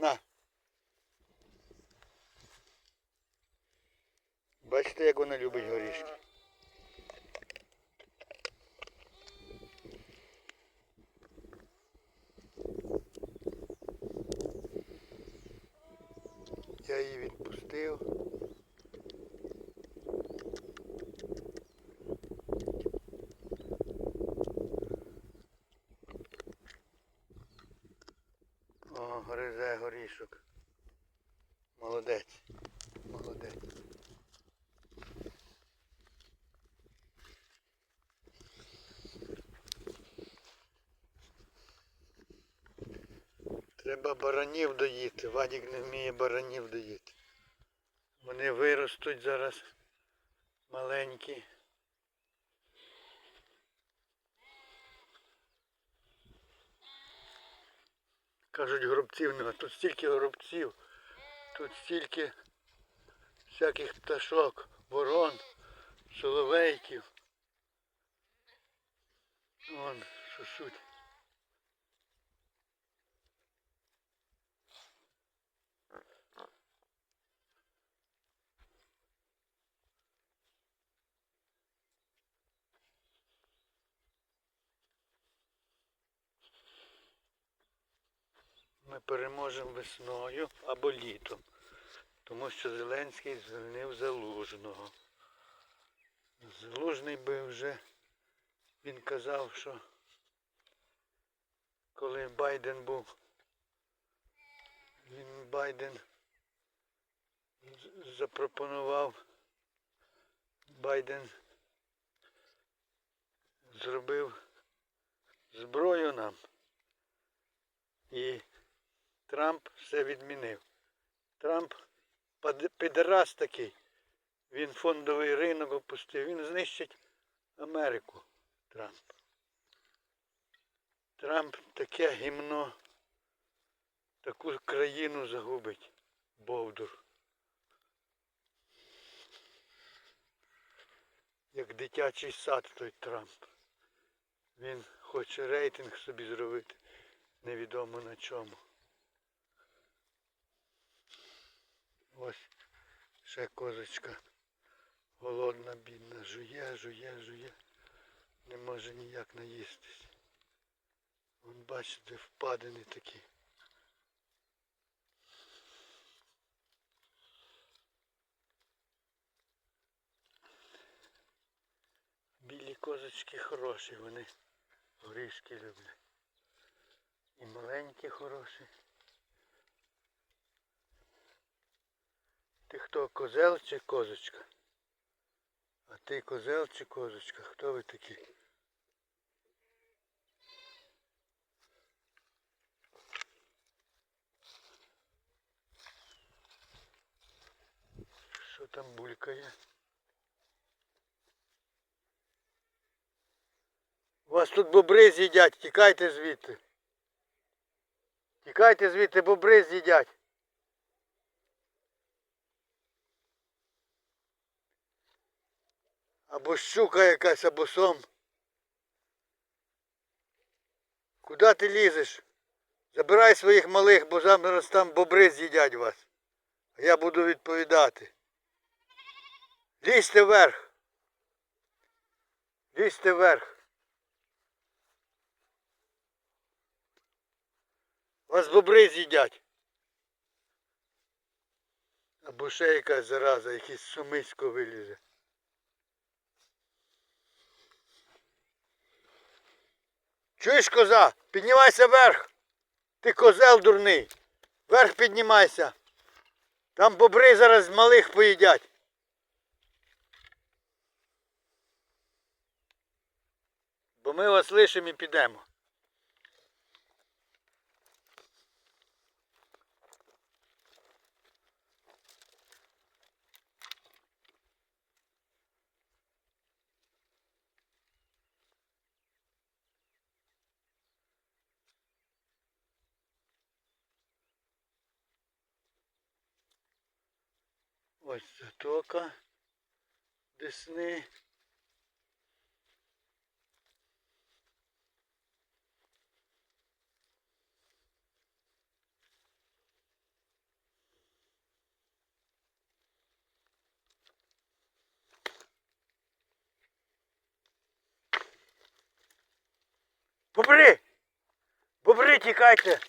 на. Бачите, як вона любить горішки. Я її відпустив. Горішок. Молодець. Молодець. Треба баранів доїти. Вадік не вміє баранів доїти. Вони виростуть зараз маленькі. Кажуть, горобців нема. Тут стільки горобців, тут стільки всяких пташок, ворон, соловейків. Вон, шушуть. Ми переможемо весною або літом, тому що Зеленський звільнив Залужного. Залужний би вже, він казав, що коли Байден був, він Байден запропонував, Байден зробив зброю нам. І Трамп все відмінив. Трамп підраз такий. Він фондовий ринок опустив. Він знищить Америку. Трамп. Трамп таке гімно, таку країну загубить. Бовдур. Як дитячий сад той Трамп. Він хоче рейтинг собі зробити. Невідомо на чому. Ось ще козочка голодна, бідна, жує, жує, жує. Не може ніяк наїстись. Вон бачите, впадини такі. Білі козочки хороші, вони горішки люблять. І маленькі хороші. Ти хто, козел чи козочка? А ти козел чи козочка? Хто ви такі? Що там булькає? Вас тут бобри з'їдять, тікайте звідти. Тікайте звідти, бобри з'їдять. Або щука якась, або сом. Куди ти лізеш? Забирай своїх малих, бо зараз там бобри з'їдять вас. А я буду відповідати. Лізьте вверх. Лізьте вверх. Вас бобри з'їдять. Або ще якась зараза, якийсь сумисько вилізе. Чуєш, коза? Піднімайся вверх. Ти козел дурний. Вверх піднімайся. Там бобри зараз малих поїдять. Бо ми вас лишимо і підемо. Ось затока десни. Бобри! Бобри тікайте!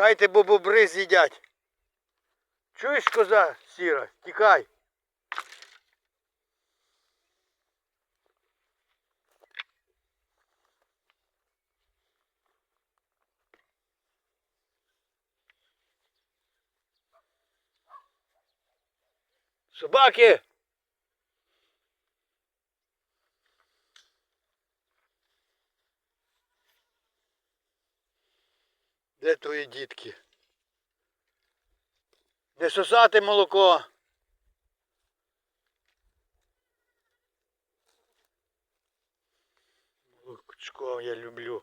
Тікайте, бо бобри з'їдять. Чуєш, коза сіра? Тікай. Собаки! Не сосати молоко. Молочко я люблю.